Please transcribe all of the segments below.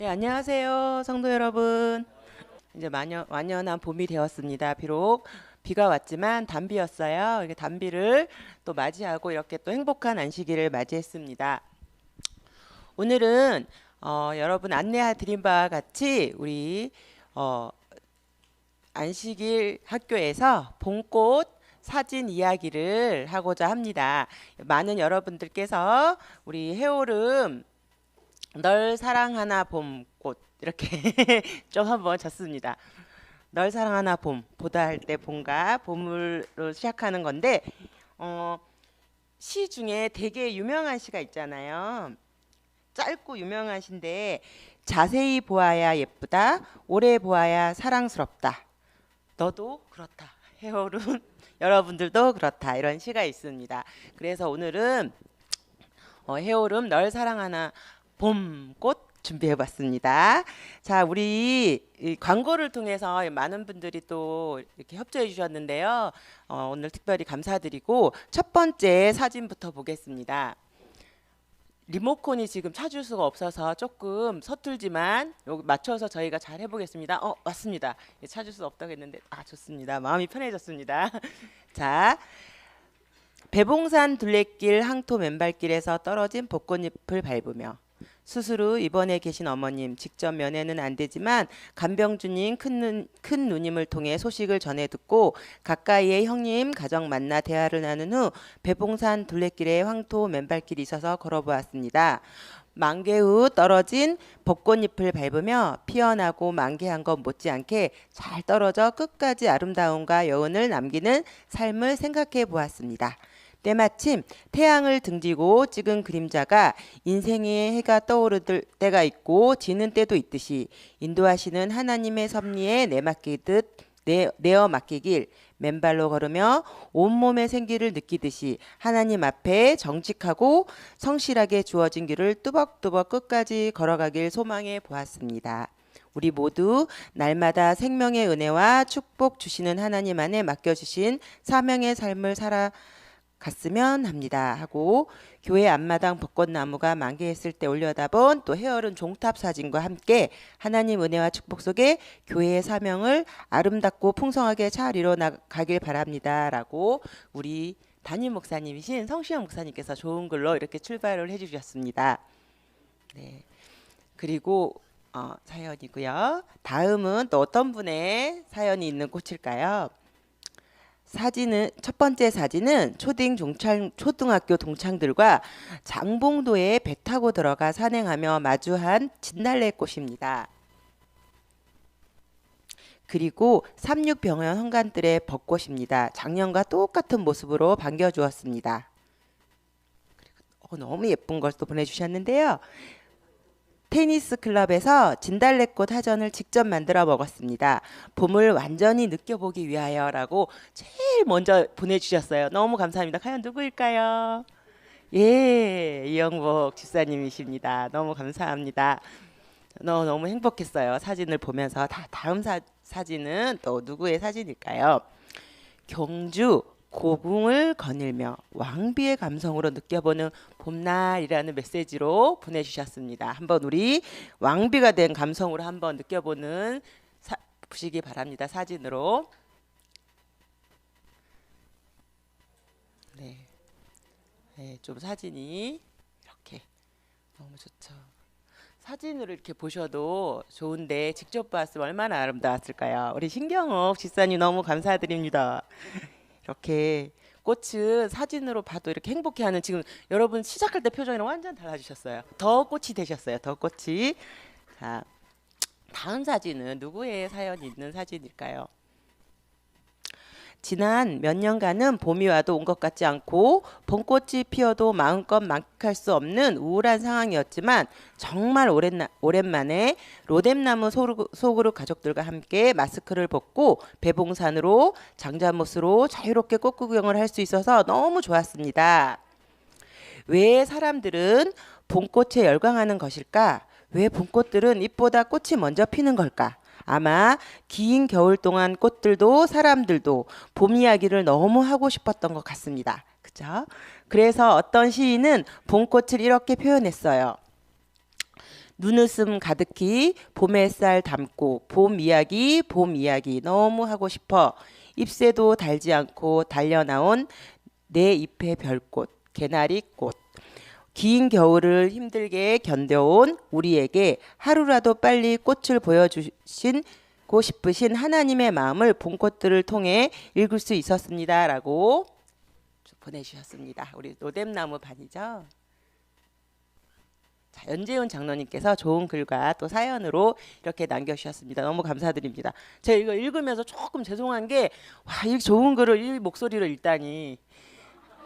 네, 안녕하세요, 성도 여러분. 이제 완연, 완연한 봄이 되었습니다. 비록 비가 왔지만 단비였어요. 이렇게 단비를 또 맞이하고 이렇게 또 행복한 안식일을 맞이했습니다. 오늘은 어, 여러분 안내해 드린 바와 같이 우리 어, 안식일 학교에서 봄꽃 사진 이야기를 하고자 합니다. 많은 여러분들께서 우리 해오름 널 사랑하나 봄꽃 이렇게 좀 한번 졌습니다. 널 사랑하나 봄 보다 할 때 봄과 봄으로 시작하는 건데 어, 시 중에 되게 유명한 시가 있잖아요. 짧고 유명한 시인데 자세히 보아야 예쁘다 오래 보아야 사랑스럽다 너도 그렇다 해오른 여러분들도 그렇다 이런 시가 있습니다. 그래서 오늘은 어, 해오름 널 사랑하나 봄꽃 준비해봤습니다. 자, 우리 이 광고를 통해서 많은 분들이 또 이렇게 협조해 주셨는데요. 어, 오늘 특별히 감사드리고 첫 번째 사진부터 보겠습니다. 리모컨이 지금 찾을 수가 없어서 조금 서툴지만 여기 맞춰서 저희가 잘 해보겠습니다. 어, 맞습니다. 예, 찾을 수 없다고 했는데 아 좋습니다. 마음이 편해졌습니다. 자, 배봉산 둘레길 항토 맨발길에서 떨어진 벚꽃잎을 밟으며 후 입원해 계신 어머님 직접 면회는 안 되지만 간병주님 큰, 눈, 큰 누님을 통해 소식을 전해 듣고 가까이의 형님 가정 만나 대화를 나눈 후 배봉산 둘레길에 황토 맨발길이 있어서 걸어보았습니다. 만개 후 떨어진 벚꽃잎을 밟으며 피어나고 만개한 것 못지않게 잘 떨어져 끝까지 아름다움과 여운을 남기는 삶을 생각해 보았습니다. 때마침 태양을 등지고 찍은 그림자가 인생의 해가 떠오를 때가 있고 지는 때도 있듯이 인도하시는 하나님의 섭리에 내맡기듯 내, 내어 맡기길 맨발로 걸으며 온몸의 생기를 느끼듯이 하나님 앞에 정직하고 성실하게 주어진 길을 뚜벅뚜벅 끝까지 걸어가길 소망해 보았습니다. 우리 모두 날마다 생명의 은혜와 축복 주시는 하나님 안에 맡겨주신 사명의 삶을 살아 갔으면 합니다 하고 교회 앞마당 벚꽃나무가 만개했을 때 올려다본 또 헤어른 종탑 사진과 함께 하나님 은혜와 축복 속에 교회의 사명을 아름답고 풍성하게 잘 이뤄나가길 바랍니다라고 우리 담임 목사님이신 성시영 목사님께서 좋은 글로 이렇게 출발을 해주셨습니다. 네. 그리고 어, 사연이고요. 다음은 또 어떤 분의 사연이 있는 꽃일까요? 사진은 첫 번째 사진은 초딩 종창 초등학교 동창들과 장봉도에 배 타고 들어가 산행하며 마주한 진달래 꽃입니다. 그리고 삼육병원 현관들의 벚꽃입니다. 작년과 똑같은 모습으로 반겨주었습니다. 어, 너무 예쁜 걸또 보내주셨는데요. 테니스 클럽에서 진달래꽃 하전을 직접 만들어 먹었습니다. 봄을 완전히 느껴보기 위하여라고 제일 먼저 보내주셨어요. 너무 감사합니다. 과연 누구일까요? 예, 이영복 집사님이십니다. 너무 감사합니다. 너무 너무 행복했어요. 사진을 보면서 다 다음 사, 사진은 또 누구의 사진일까요? 경주 고궁을 거닐며 왕비의 감성으로 느껴보는 봄날이라는 메시지로 보내주셨습니다. 한번 우리 왕비가 된 감성으로 한번 느껴보는 사, 보시기 바랍니다. 사진으로. 네. 네, 좀 사진이 이렇게 너무 좋죠. 사진으로 이렇게 보셔도 좋은데 직접 봤으면 얼마나 아름다웠을까요? 우리 신경옥 집사님 너무 감사드립니다. 이렇게 꽃은 사진으로 봐도 이렇게 행복해하는 지금 여러분 시작할 때 표정이랑 완전 달라지셨어요. 더 꽃이 되셨어요. 더 꽃이. 자, 다음 사진은 누구의 사연이 있는 사진일까요? 지난 몇 년간은 봄이 와도 온 것 같지 않고 봄꽃이 피어도 마음껏 만끽할 수 없는 우울한 상황이었지만 정말 오랜, 오랜만에 로뎀나무 소그룹 가족들과 함께 마스크를 벗고 배봉산으로 장자못으로 자유롭게 꽃구경을 할 수 있어서 너무 좋았습니다. 왜 사람들은 봄꽃에 열광하는 것일까? 왜 봄꽃들은 잎보다 꽃이 먼저 피는 걸까? 아마 긴 겨울 동안 꽃들도 사람들도 봄 이야기를 너무 하고 싶었던 것 같습니다. 그죠? 그래서 어떤 시인은 봄꽃을 이렇게 표현했어요. 눈웃음 가득히 봄 햇살 담고 봄 이야기 봄 이야기 너무 하고 싶어 잎새도 달지 않고 달려 나온 내 잎의 별꽃 개나리 꽃 긴 겨울을 힘들게 견뎌온 우리에게 하루라도 빨리 꽃을 보여주신 고 싶으신 하나님의 마음을 봄꽃들을 통해 읽을 수 있었습니다라고 보내주셨습니다. 우리 노뎀나무 반이죠. 자, 연재훈 장로님께서 좋은 글과 또 사연으로 이렇게 남겨주셨습니다. 너무 감사드립니다. 제가 이거 읽으면서 조금 죄송한 게, 와, 이 좋은 글을 이 목소리로 읽다니.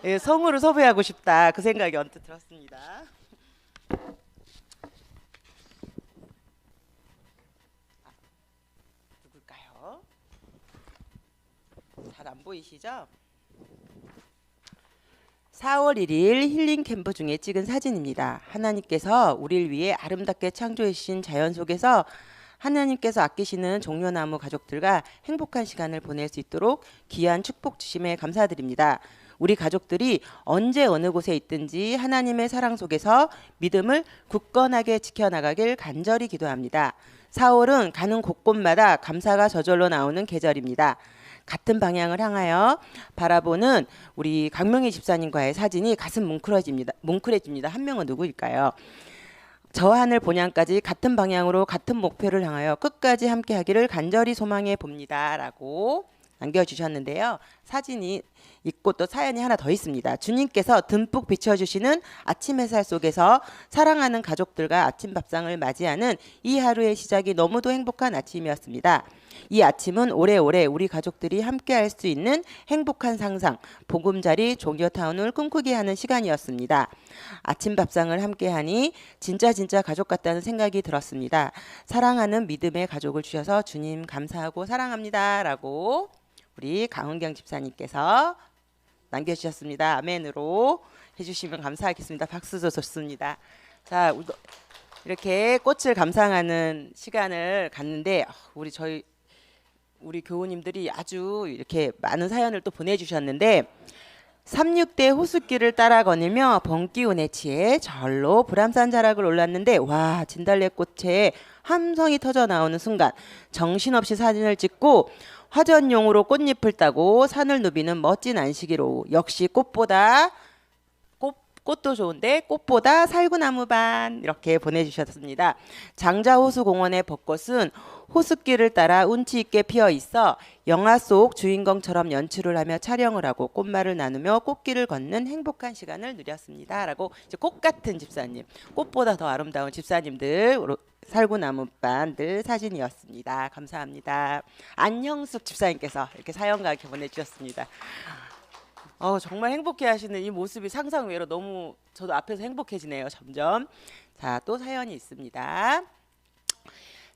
예, 성으로 섭외하고 싶다. 그 생각이 언뜻 들었습니다. 아, 누굴까요? 잘 안 보이시죠? 4월 1일 힐링 캠프 중에 찍은 사진입니다. 하나님께서 우리를 위해 아름답게 창조해 주신 자연 속에서 하나님께서 아끼시는 종려나무 가족들과 행복한 시간을 보낼 수 있도록 귀한 축복 주심에 감사드립니다. 우리 가족들이 언제 어느 곳에 있든지 하나님의 사랑 속에서 믿음을 굳건하게 지켜나가길 간절히 기도합니다. 4월은 가는 곳곳마다 감사가 저절로 나오는 계절입니다. 같은 방향을 향하여 바라보는 우리 강명희 집사님과의 사진이 가슴 뭉클해집니다. 뭉클해집니다. 한 명은 누구일까요? 저 하늘 본향까지 같은 방향으로 같은 목표를 향하여 끝까지 함께 하기를 간절히 소망해 봅니다 라고 남겨주셨는데요. 사진이 있고 또 사연이 하나 더 있습니다. 주님께서 듬뿍 비춰주시는 아침 햇살 속에서 사랑하는 가족들과 아침 밥상을 맞이하는 이 하루의 시작이 너무도 행복한 아침이었습니다. 이 아침은 오래오래 우리 가족들이 함께할 수 있는 행복한 상상, 보금자리 종교타운을 꿈꾸게 하는 시간이었습니다. 아침 밥상을 함께하니 진짜 진짜 가족 같다는 생각이 들었습니다. 사랑하는 믿음의 가족을 주셔서 주님 감사하고 사랑합니다라고 우리 강은경 집사님께서 남겨주셨습니다. 아멘으로 해주시면 감사하겠습니다. 박수도 좋습니다. 자, 이렇게 꽃을 감상하는 시간을 갖는데 우리 저희 우리 교우님들이 아주 이렇게 많은 사연을 또 보내주셨는데 36대 호수길을 따라 거닐며 봄기운에 취해 절로 불암산 자락을 올랐는데 와 진달래꽃에 함성이 터져 나오는 순간 정신없이 사진을 찍고 화전용으로 꽃잎을 따고 산을 누비는 멋진 안식이로 역시 꽃보다 꽃, 꽃도 좋은데 꽃보다 살구나무반 이렇게 보내주셨습니다. 장자호수 공원의 벚꽃은 호숫길을 따라 운치 있게 피어 있어 영화 속 주인공처럼 연출을 하며 촬영을 하고 꽃말을 나누며 꽃길을 걷는 행복한 시간을 누렸습니다.라고 이제 꽃 같은 집사님, 꽃보다 더 아름다운 집사님들 살구나무반 들 사진이었습니다. 감사합니다. 안형숙 집사님께서 이렇게 사연과 이렇게 보내주셨습니다. 어, 정말 행복해 하시는 이 모습이 상상 외로 너무 저도 앞에서 행복해지네요. 점점. 자, 또 사연이 있습니다.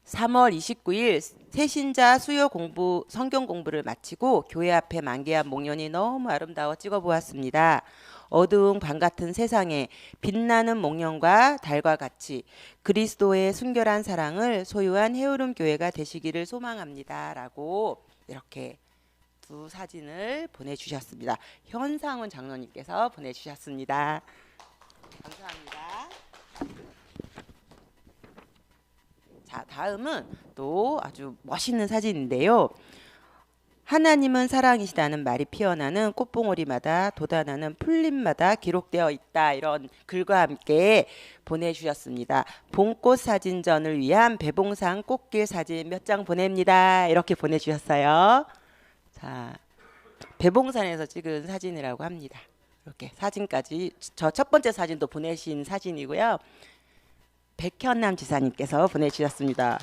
3월 29일 새신자 수요 공부 성경 공부를 마치고 교회 앞에 만개한 목련이 너무 아름다워 찍어 보았습니다. 어두운 밤 같은 세상에 빛나는 목련과 달과 같이 그리스도의 순결한 사랑을 소유한 해오름 교회가 되시기를 소망합니다라고 이렇게 두 사진을 보내주셨습니다. 현상훈 장로님께서 보내주셨습니다. 감사합니다. 자, 다음은 또 아주 멋있는 사진인데요. 하나님은 사랑이시다는 말이 피어나는 꽃봉오리마다 돋아나는 풀잎마다 기록되어 있다. 이런 글과 함께 보내주셨습니다. 봄꽃 사진전을 위한 배봉산 꽃길 사진 몇 장 보냅니다. 이렇게 보내주셨어요. 자, 배봉산에서 찍은 사진이라고 합니다. 이렇게 사진까지 저 첫 번째 사진도 보내신 사진이고요. 백현남 지사님께서 보내주셨습니다.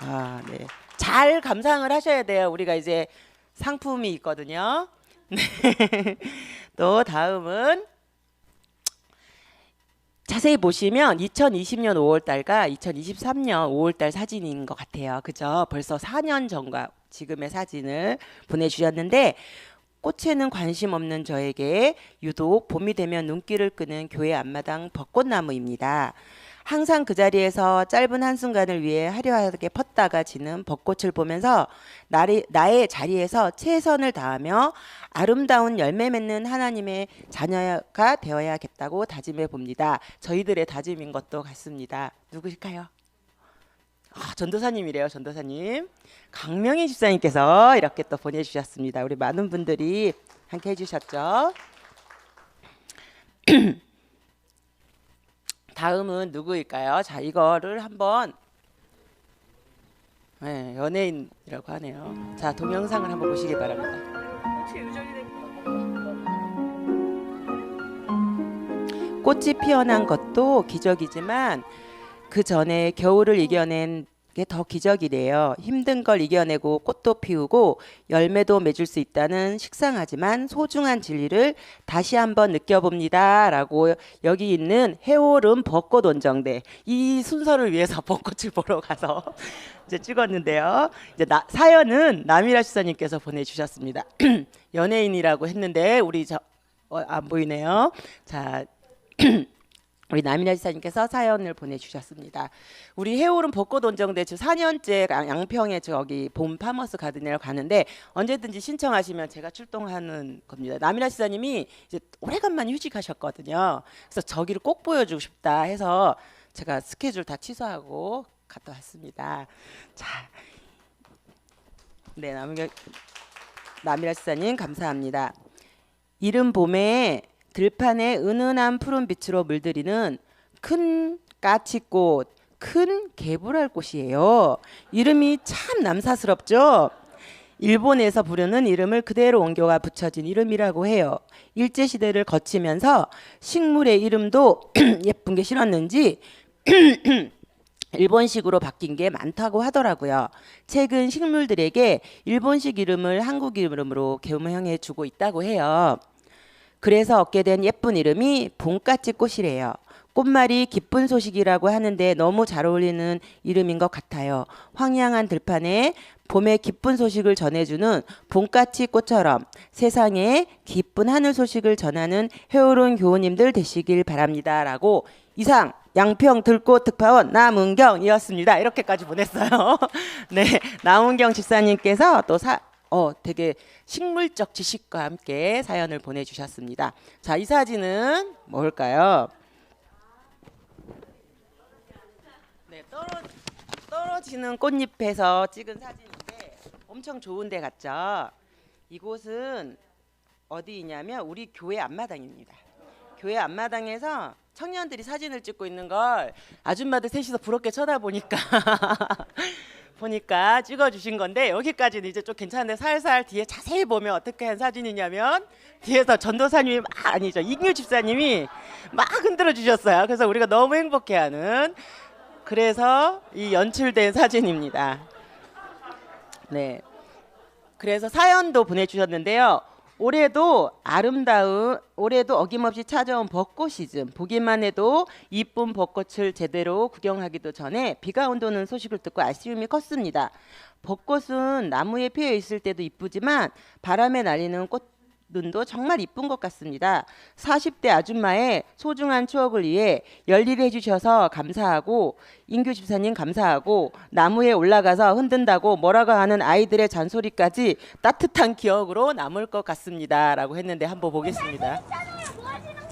아, 네. 잘 감상을 하셔야 돼요. 우리가 이제 상품이 있거든요. 네. 또 다음은 자세히 보시면 2020년 5월 달과 2023년 5월 달 사진인 것 같아요. 그죠? 벌써 4년 전과 지금의 사진을 보내주셨는데 꽃에는 관심 없는 저에게 유독 봄이 되면 눈길을 끄는 교회 앞마당 벚꽃나무입니다. 항상 그 자리에서 짧은 한순간을 위해 화려하게 폈다가 지는 벚꽃을 보면서 나리, 나의 자리에서 최선을 다하며 아름다운 열매 맺는 하나님의 자녀가 되어야겠다고 다짐해 봅니다. 저희들의 다짐인 것도 같습니다. 누구실까요? 아, 전도사님이래요, 전도사님. 강명희 집사님께서 이렇게 또 보내주셨습니다. 우리 많은 분들이 함께 해주셨죠. 다음은 누구일까요? 자, 이거를 한번 네, 연예인이라고 하네요. 자, 동영상을 한번 보시기 바랍니다. 꽃이 피어난 것도 기적이지만 그 전에 겨울을 이겨낸 게 더 기적이래요. 힘든 걸 이겨내고 꽃도 피우고 열매도 맺을 수 있다는 식상하지만 소중한 진리를 다시 한번 느껴봅니다 라고 여기 있는 해오름 벚꽃 원정대 이 순서를 위해서 벚꽃을 보러 가서 이제 찍었는데요. 이제 나, 사연은 남이라 시사님께서 보내주셨습니다. 연예인이라고 했는데 우리 저 어, 안 보이네요. 자. 우리 남인아 지사님께서 사연을 보내주셨습니다. 우리 해오름 벚꽃 원정대 주 4년째 양평에 저기 봄 파머스 가든이라고 가는데 언제든지 신청하시면 제가 출동하는 겁니다. 남인아 지사님이 이제 오래간만에 휴직하셨거든요. 그래서 저기를 꼭 보여주고 싶다 해서 제가 스케줄 다 취소하고 갔다 왔습니다. 자, 네 남인아 지사님 감사합니다. 이른 봄에 들판에 은은한 푸른 빛으로 물들이는 큰 까치꽃, 큰 개불알 꽃이에요. 이름이 참 남사스럽죠? 일본에서 부르는 이름을 그대로 옮겨가 붙여진 이름이라고 해요. 일제시대를 거치면서 식물의 이름도 예쁜 게 싫었는지 일본식으로 바뀐 게 많다고 하더라고요. 최근 식물들에게 일본식 이름을 한국 이름으로 개명해 주고 있다고 해요. 그래서 얻게 된 예쁜 이름이 봄까치 꽃이래요. 꽃말이 기쁜 소식이라고 하는데 너무 잘 어울리는 이름인 것 같아요. 황량한 들판에 봄의 기쁜 소식을 전해주는 봄까치 꽃처럼 세상에 기쁜 하늘 소식을 전하는 해오른 교우님들 되시길 바랍니다 라고 이상 양평 들꽃 특파원 남은경이었습니다. 이렇게까지 보냈어요. 네, 남은경 집사님께서 또 사, 어, 되게 식물적 지식과 함께 사연을 보내주셨습니다. 자, 이 사진은 뭘까요? 네, 떨어, 떨어지는 꽃잎에서 찍은 사진인데 엄청 좋은데 같죠? 이곳은 어디냐면 우리 교회 앞마당입니다. 교회 앞마당에서 청년들이 사진을 찍고 있는 걸 아줌마들 셋이서 부럽게 쳐다보니까 보니까 찍어주신 건데 여기까지는 이제 좀 괜찮은데 살살 뒤에 자세히 보면 어떻게 한 사진이냐면 뒤에서 전도사님이 막 아니죠 이규 집사님이 막 흔들어 주셨어요. 그래서 우리가 너무 행복해하는 그래서 이 연출된 사진입니다. 네. 그래서 사연도 보내주셨는데요. 올해도 아름다운 올해도 어김없이 찾아온 벚꽃 시즌 보기만 해도 이쁜 벚꽃을 제대로 구경하기도 전에 비가 온다는 소식을 듣고 아쉬움이 컸습니다. 벚꽃은 나무에 피어 있을 때도 이쁘지만 바람에 날리는 꽃 눈도 정말 이쁜 것 같습니다. 40대 아줌마의 소중한 추억을 위해 열일을 해주셔서 감사하고 인규 집사님 감사하고 나무에 올라가서 흔든다고 뭐라고 하는 아이들의 잔소리까지 따뜻한 기억으로 남을 것 같습니다라고 했는데 한번 보겠습니다.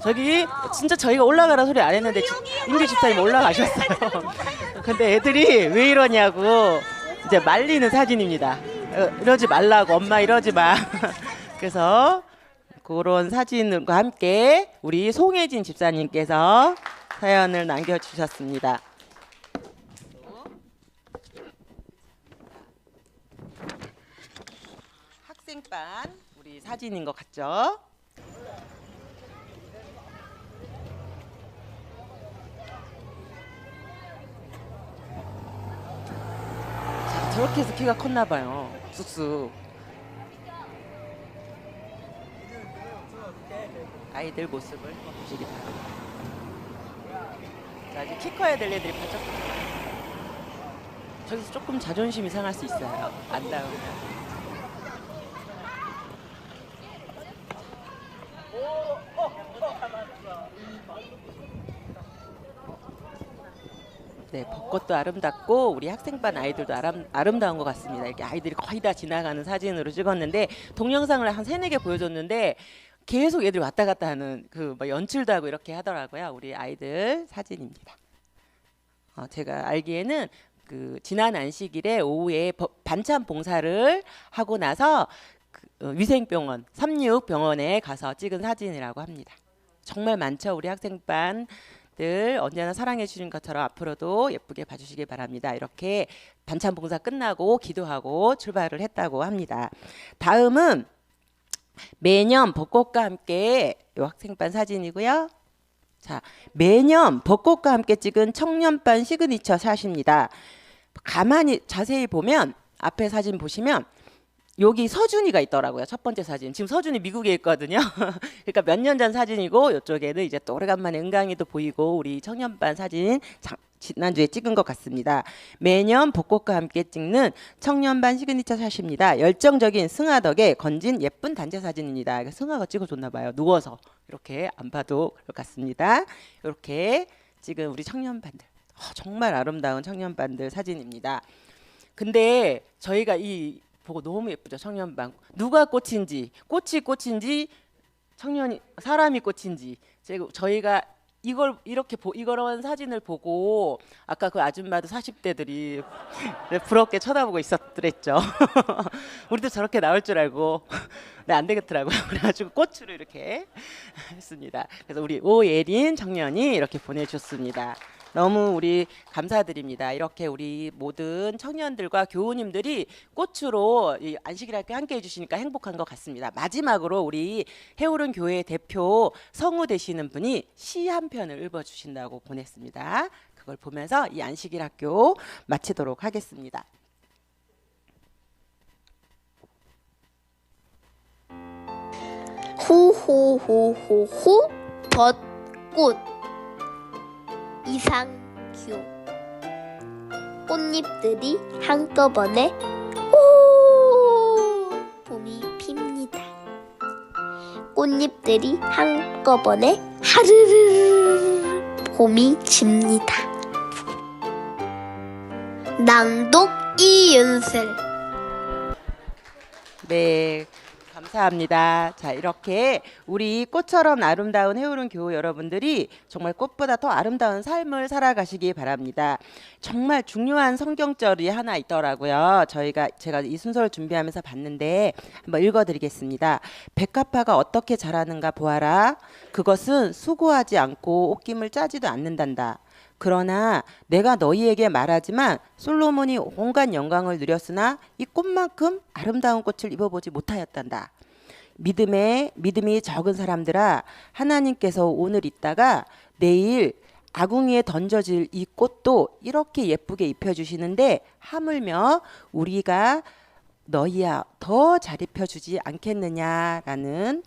저기 진짜 저희가 올라가라 소리 안 했는데 인규 집사님 올라가셨어요. 근데 애들이 왜 이러냐고 이제 말리는 사진입니다. 어, 이러지 말라고 엄마 이러지 마. 그래서 그런 사진과 함께 우리 송혜진 집사님께서 사연을 남겨주셨습니다. 학생반 우리 사진인 것 같죠? 자, 저렇게 해서 키가 컸나 봐요. 쑥쑥. 아이들 모습을 보시기 바랍니다. 자, 이제 키 커야 될 애들이 바짝 저기서 조금 자존심이 상할 수 있어요. 안 닿으면. 네, 벚꽃도 아름답고 우리 학생반 아이들도 아름, 아름다운 것 같습니다. 이렇게 아이들이 거의 다 지나가는 사진으로 찍었는데 동영상을 한 세네 개 보여줬는데 계속 애들 왔다 갔다 하는 그 뭐 연출도 하고 이렇게 하더라고요. 우리 아이들 사진입니다. 어, 제가 알기에는 그 지난 안식일에 오후에 버- 반찬 봉사를 하고 나서 그, 어, 위생병원 삼육병원에 가서 찍은 사진이라고 합니다. 정말 많죠 우리 학생반들 언제나 사랑해 주신 것처럼 앞으로도 예쁘게 봐주시기 바랍니다. 이렇게 반찬 봉사 끝나고 기도하고 출발을 했다고 합니다. 다음은 매년 벚꽃과 함께 요 학생반 사진이고요. 자 매년 벚꽃과 함께 찍은 청년반 시그니처 샷입니다. 가만히 자세히 보면 앞에 사진 보시면 여기 서준이가 있더라고요. 첫 번째 사진. 지금 서준이 미국에 있거든요. 그러니까 몇 년 전 사진이고 이쪽에는 이제 또 오래간만에 은강이도 보이고 우리 청년반 사진 장- 지난주에 찍은 것 같습니다. 매년 벚꽃과 함께 찍는 청년반 시그니처 샷입니다. 열정적인 승하 덕에 건진 예쁜 단체 사진입니다. 승하가 찍어줬나 봐요. 누워서 이렇게 안 봐도 것 같습니다. 이렇게 찍은 우리 청년반들 어, 정말 아름다운 청년반들 사진입니다. 근데 저희가 이 보고 너무 예쁘죠 청년반 누가 꽃인지 꽃이 꽃인지 청년이 사람이 꽃인지 저희가 이걸 이렇게 보, 이런 사진을 보고 아까 그 아줌마도 40대들이 부럽게 쳐다보고 있었더랬죠. 우리도 저렇게 나올 줄 알고 네, 안 되겠더라고요. 그래가지고 꽃으로 이렇게 했습니다. 그래서 우리 오예린 청년이 이렇게 보내주셨습니다. 너무 우리 감사드립니다. 이렇게 우리 모든 청년들과 교우님들이 꽃으로 이 안식일 학교 함께 해주시니까 행복한 것 같습니다. 마지막으로 우리 해오른 교회 대표 성우 되시는 분이 시 한 편을 읽어주신다고 보냈습니다. 그걸 보면서 이 안식일 학교 마치도록 하겠습니다. 호호호호호 벚꽃 이상규 꽃잎들이 한꺼번에 오 봄이 핍니다. 꽃잎들이 한꺼번에 하르르 봄이 집니다. 낭독 이윤슬 네. 감사합니다. 자, 이렇게 우리 꽃처럼 아름다운 해오른 교우 여러분들이 정말 꽃보다 더 아름다운 삶을 살아가시기 바랍니다. 정말 중요한 성경절이 하나 있더라고요. 저희가 제가 이 순서를 준비하면서 봤는데 한번 읽어드리겠습니다. 백합화가 어떻게 자라는가 보아라. 그것은 수고하지 않고 옷김을 짜지도 않는단다. 그러나 내가 너희에게 말하지만 솔로몬이 온갖 영광을 누렸으나 이 꽃만큼 아름다운 꽃을 입어보지 못하였단다. 믿음에 믿음이 적은 사람들아 하나님께서 오늘 있다가 내일 아궁이에 던져질 이 꽃도 이렇게 예쁘게 입혀 주시는데 하물며 우리가 너희야 더 잘 입혀 주지 않겠느냐라는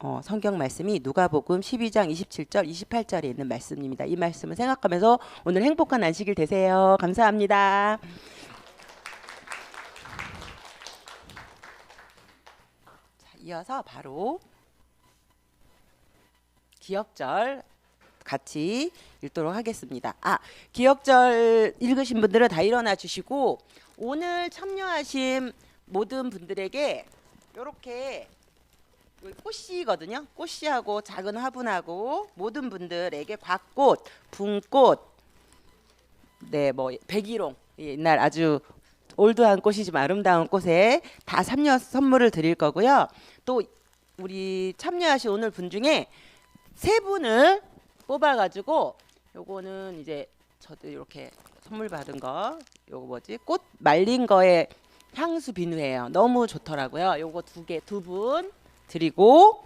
어, 성경 말씀이 누가복음 12장 27절 28절에 있는 말씀입니다. 이 말씀을 생각하면서 오늘 행복한 안식일 되세요. 감사합니다. 이어서 바로 기억절 같이 읽도록 하겠습니다. 아, 기억절 읽으신 분들은 다 일어나 주시고 오늘 참여하신 모든 분들에게 이렇게 꽃씨거든요. 꽃씨하고 작은 화분하고 모든 분들에게 곽꽃, 붕꽃, 네, 뭐 백일홍 옛날 아주 올드한 꽃이지만 아름다운 꽃에 다 참여 선물을 드릴 거고요. 또 우리 참여하신 오늘 분 중에 세 분을 뽑아가지고 요거는 이제 저도 이렇게 선물 받은 거 요거 뭐지 꽃 말린 거에 향수 비누예요. 너무 좋더라고요. 요거 두 개 두 분 드리고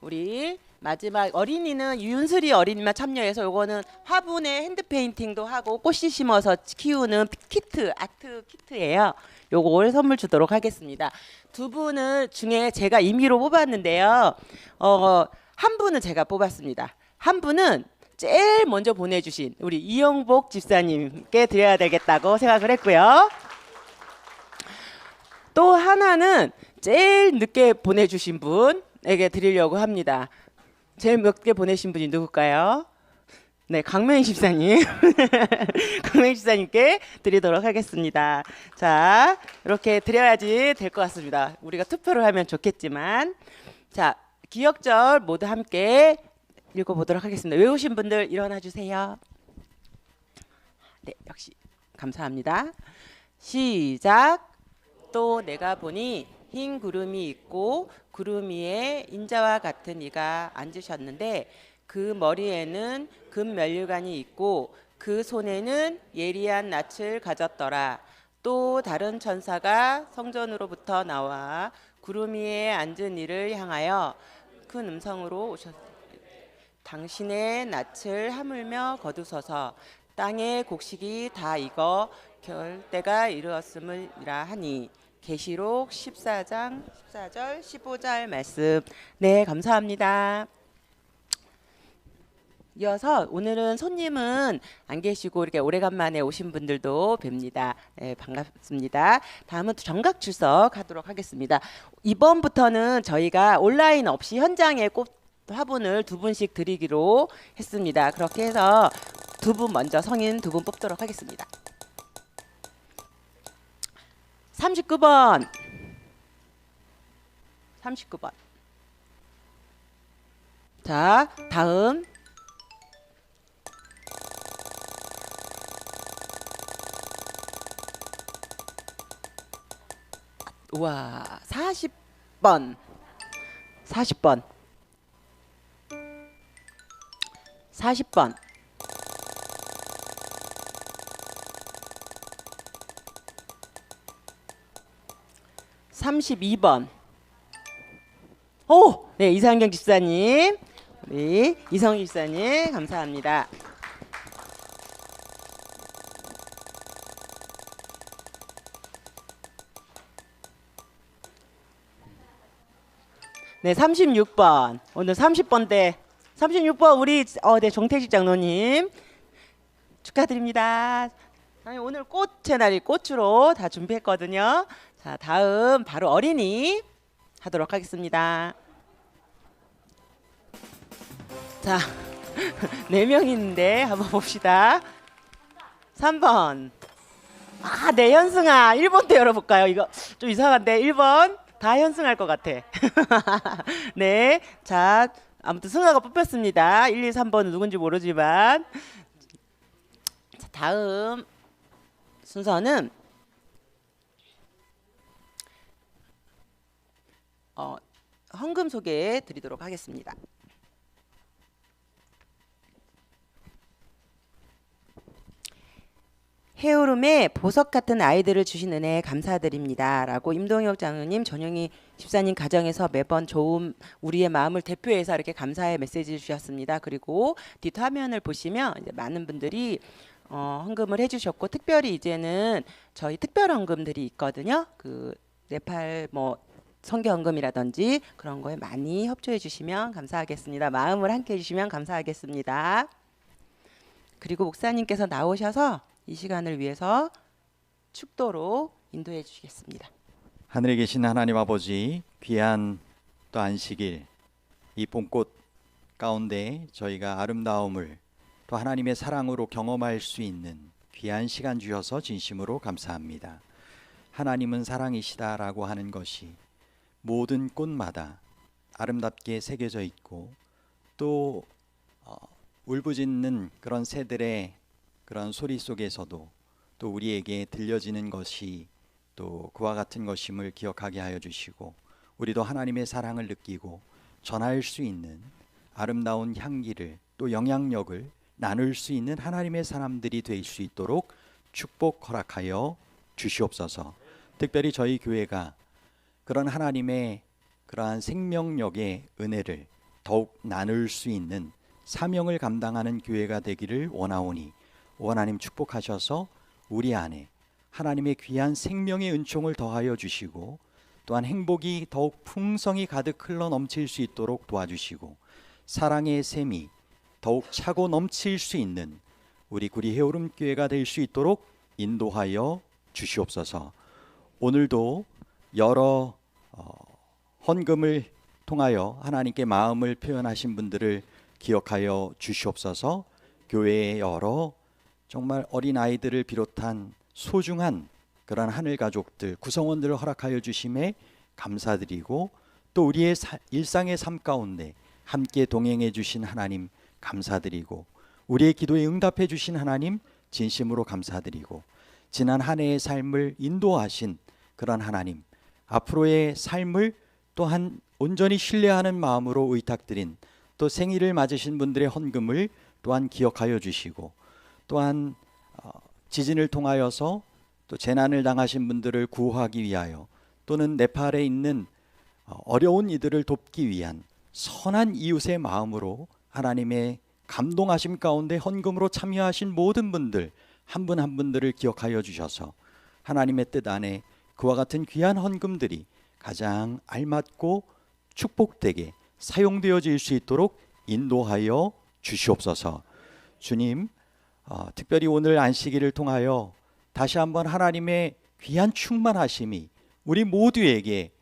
우리 마지막 어린이는 윤슬이 어린이만 참여해서 요거는 화분에 핸드 페인팅도 하고 꽃씨 심어서 키우는 키트 아트 키트예요. 요걸 선물 주도록 하겠습니다. 두 분을 중에 제가 임의로 뽑았는데요. 어, 한 분은 제가 뽑았습니다. 한 분은 제일 먼저 보내주신 우리 이영복 집사님께 드려야 되겠다고 생각을 했고요. 또 하나는 제일 늦게 보내주신 분에게 드리려고 합니다. 제일 늦게 보내신 분이 누굴까요? 네, 강명희 집사님. 강명희 집사님께 드리도록 하겠습니다. 자, 이렇게 드려야지 될 것 같습니다. 우리가 투표를 하면 좋겠지만. 자, 기억절 모두 함께 읽어보도록 하겠습니다. 외우신 분들 일어나 주세요. 네, 역시 감사합니다. 시작. 또 내가 보니 흰 구름이 있고 구름 위에 인자와 같은 이가 앉으셨는데 그 머리에는 금 면류관이 있고 그 손에는 예리한 낯을 가졌더라. 또 다른 천사가 성전으로부터 나와 구름 위에 앉은 이를 향하여 큰 음성으로 오셨. 당신의 낯을 하물며 거두소서 땅의 곡식이 다 익어 결 때가 이르렀음이라 하니 계시록 14장 14절 15절 말씀 네 감사합니다. 이어서 오늘은 손님은 안 계시고 이렇게 오래간만에 오신 분들도 뵙니다. 네, 반갑습니다. 다음은 정각 출석하도록 하겠습니다. 이번부터는 저희가 온라인 없이 현장에 꽃 화분을 두 분씩 드리기로 했습니다. 그렇게 해서 두 분 먼저 성인 두 분 뽑도록 하겠습니다. 39번. 39번. 자 다음. 우와 40번. 40번. 40번 32번. 오! 네, 이상경 집사님. 우리 이성 집사님, 감사합니다. 네, 36번. 오늘 30번대. 36번 우리 어, 네, 정태식 장로님 축하드립니다. 오늘 꽃의 날이 꽃으로 다 준비했거든요. 자, 다음 바로 어린이 하도록 하겠습니다. 자, 네명 있는데 한번 봅시다. 3번. 아, 네, 현승아. 1번도 열어볼까요? 이거 좀 이상한데. 1번. 다 현승할 것 같아. 네. 자, 아무튼 승아가 뽑혔습니다. 1, 2, 3번은 누군지 모르지만. 자, 다음 순서는 어, 헌금 소개해 드리도록 하겠습니다. 해오름에 보석 같은 아이들을 주신 은혜에 감사드립니다 라고 임동혁 장로님, 전영희 집사님 가정에서 매번 좋은 우리의 마음을 대표해서 이렇게 감사의 메시지 주셨습니다. 그리고 뒷 화면을 보시면 이제 많은 분들이 어, 헌금을 해주셨고 특별히 이제는 저희 특별 헌금들이 있거든요. 그 네팔 뭐 성경금이라든지 그런 거에 많이 협조해 주시면 감사하겠습니다. 마음을 함께 해주시면 감사하겠습니다. 그리고 목사님께서 나오셔서 이 시간을 위해서 축도로 인도해 주시겠습니다. 하늘에 계신 하나님 아버지 귀한 또 안식일 이 봄꽃 가운데 저희가 아름다움을 또 하나님의 사랑으로 경험할 수 있는 귀한 시간 주셔서 진심으로 감사합니다. 하나님은 사랑이시다라고 하는 것이 모든 꽃마다 아름답게 새겨져 있고 또 어, 울부짖는 그런 새들의 그런 소리 속에서도 또 우리에게 들려지는 것이 또 그와 같은 것임을 기억하게 하여 주시고 우리도 하나님의 사랑을 느끼고 전할 수 있는 아름다운 향기를 또 영향력을 나눌 수 있는 하나님의 사람들이 될 수 있도록 축복 허락하여 주시옵소서. 특별히 저희 교회가 그런 하나님의 그러한 생명력의 은혜를 더욱 나눌 수 있는 사명을 감당하는 교회가 되기를 원하오니 원하님 축복하셔서 우리 안에 하나님의 귀한 생명의 은총을 더하여 주시고 또한 행복이 더욱 풍성히 가득 흘러 넘칠 수 있도록 도와주시고 사랑의 샘이 더욱 차고 넘칠 수 있는 우리 구리 해오름 교회가 될 수 있도록 인도하여 주시옵소서. 오늘도 여러 어, 헌금을 통하여 하나님께 마음을 표현하신 분들을 기억하여 주시옵소서. 교회의 여러 정말 어린 아이들을 비롯한 소중한 그런 하늘 가족들 구성원들을 허락하여 주심에 감사드리고 또 우리의 사- 일상의 삶 가운데 함께 동행해 주신 하나님 감사드리고 우리의 기도에 응답해 주신 하나님 진심으로 감사드리고 지난 한 해의 삶을 인도하신 그런 하나님 앞으로의 삶을 또한 온전히 신뢰하는 마음으로 의탁드린 또 생일을 맞으신 분들의 헌금을 또한 기억하여 주시고 또한 어, 지진을 통하여서 또 재난을 당하신 분들을 구하기 위하여 또는 네팔에 있는 어, 어려운 이들을 돕기 위한 선한 이웃의 마음으로 하나님의 감동하심 가운데 헌금으로 참여하신 모든 분들 한 분한 분들을 기억하여 주셔서 하나님의 뜻 안에 그와 같은 귀한 헌금들이 가장 알맞고 축복되게 사용되어질 수 있도록 인도하여 주시옵소서. 주님, 어, 특별히 오늘 안식일을 통하여 다시 한번 하나님의 귀한 충만하심이 우리 모두에게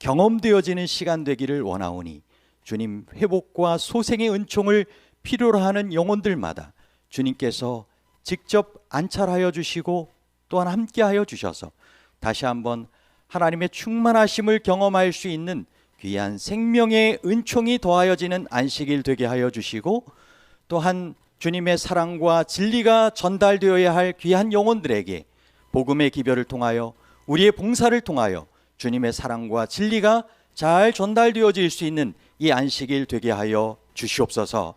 경험되어지는 시간 되기를 원하오니 주님 회복과 소생의 은총을 필요로 하는 영혼들마다 주님께서 직접 안찰하여 주시고 또한 함께하여 주셔서 다시 한번 하나님의 충만하심을 경험할 수 있는 귀한 생명의 은총이 더하여지는 안식일 되게 하여 주시고 또한 주님의 사랑과 진리가 전달되어야 할 귀한 영혼들에게 복음의 기별을 통하여 우리의 봉사를 통하여 주님의 사랑과 진리가 잘 전달되어질 수 있는 이 안식일 되게 하여 주시옵소서.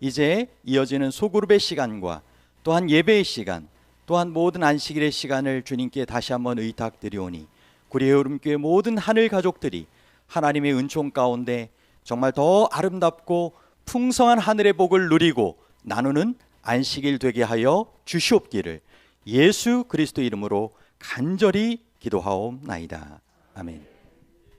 이제 이어지는 소그룹의 시간과 또한 예배의 시간, 또한 모든 안식일의 시간을 주님께 다시 한번 의탁드리오니 구리의 흐름교회 모든 하늘 가족들이 하나님의 은총 가운데 정말 더 아름답고 풍성한 하늘의 복을 누리고 나누는 안식일 되게 하여 주시옵기를 예수 그리스도 이름으로 간절히 기도하옵나이다. 아멘.